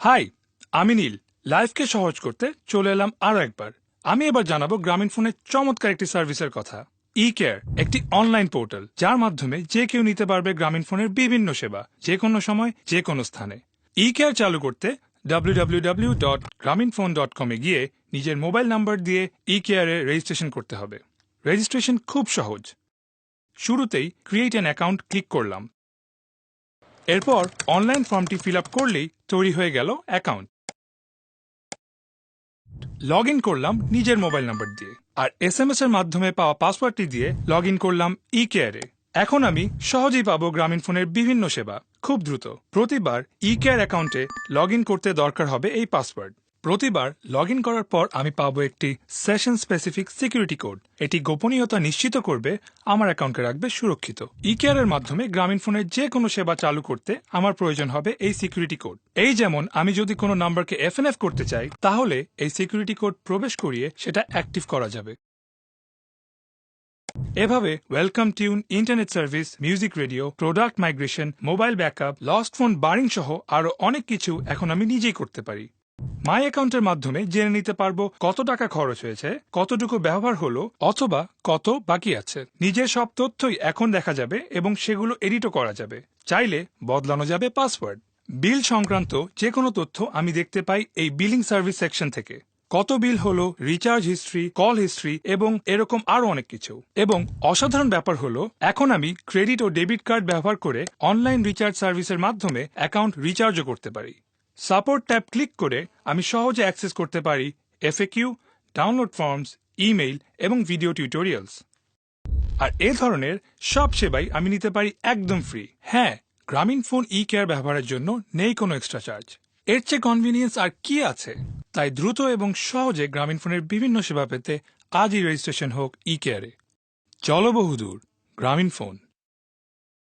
High, আমি নীল। লাইফকে সহজ করতে চলে এলাম আরও একবার। আমি এবার জানাব গ্রামীণ ফোনের চমৎকার একটি সার্ভিসের কথা। ই কেয়ার একটি অনলাইন পোর্টাল, যার মাধ্যমে যে কেউ নিতে পারবে গ্রামীণ ফোনের বিভিন্ন সেবা, যে কোনো সময়, যে কোনো স্থানে। ই কেয়ার চালু করতে www.graminphone.com এ গিয়ে নিজের মোবাইল নাম্বার দিয়ে ই কেয়ারে রেজিস্ট্রেশন করতে হবে। রেজিস্ট্রেশন খুব সহজ। শুরুতেই ক্রিয়েট অ্যান অ্যাকাউন্ট ক্লিক করলাম। এরপর অনলাইন ফর্মটি ফিল করলেই তৈরি হয়ে গেল অ্যাকাউন্ট লগ ইন করলাম নিজের মোবাইল নাম্বার দিয়ে, আর এস এম এস এর মাধ্যমে পাওয়া পাসওয়ার্ডটি দিয়ে লগ ইন করলাম ই কেয়ারে এখন আমি সহজেই পাবো গ্রামীণ ফোনের বিভিন্ন সেবা, খুব দ্রুত। প্রতিবার ই কেয়ার অ্যাকাউন্টে লগ ইন করতে দরকার হবে এই পাসওয়ার্ড প্রতিবার লগ ইন করার পর আমি পাবো একটি সেশন স্পেসিফিক সিকিউরিটি কোড এটি গোপনীয়তা নিশ্চিত করবে, আমার অ্যাকাউন্টকে রাখবে সুরক্ষিত। ই কেয়ারের মাধ্যমে গ্রামীণ ফোনের যে কোনো সেবা চালু করতে আমার প্রয়োজন হবে এই সিকিউরিটি কোড এই যেমন আমি যদি কোনো নাম্বারকে এফ করতে চাই, তাহলে এই সিকিউরিটি কোড প্রবেশ করিয়ে সেটা অ্যাক্টিভ করা যাবে। এভাবে welcome tune internet service music radio product migration mobile backup lost phone barring সহ আরও অনেক কিছু এখন আমি নিজেই করতে পারি। মাই অ্যাকাউন্টের মাধ্যমে জেনে নিতে পারব কত টাকা খরচ হয়েছে, কতটুকু ব্যবহার হলো, অথবা কত বাকি আছে। নিজের সব তথ্যই এখন দেখা যাবে এবং সেগুলো এডিটও করা যাবে। চাইলে বদলানো যাবে পাসওয়ার্ড। বিল সংক্রান্ত যে কোনো তথ্য আমি দেখতে পাই এই বিলিং সার্ভিস সেকশন থেকে। কত বিল হলো, রিচার্জ হিস্ট্রি, কল হিস্ট্রি এবং এরকম আরও অনেক কিছু। এবং অসাধারণ ব্যাপার হলো, এখন আমি ক্রেডিট ও ডেবিট কার্ড ব্যবহার করে অনলাইন রিচার্জ সার্ভিসের মাধ্যমে অ্যাকাউন্ট রিচার্জও করতে পারি। সাপোর্ট ট্যাব ক্লিক করে আমি সহজে অ্যাক্সেস করতে পারি এফএকিউ ডাউনলোড ফর্মস ইমেইল এবং ভিডিও টিউটোরিয়ালস আর এ ধরনের সব সেবাই আমি নিতে পারি একদম ফ্রি হ্যাঁ গ্রামীণ ফোন ই কেয়ার ব্যবহারের জন্য নেই কোনো এক্সট্রা চার্জ এর চেয়ে কনভিনিয়েন্স আর কি আছে? তাই দ্রুত এবং সহজে গ্রামীণ ফোনের বিভিন্ন সেবা পেতে আজই রেজিস্ট্রেশন হোক ই কেয়ারে চলো বহুদূর, গ্রামীণ ফোন।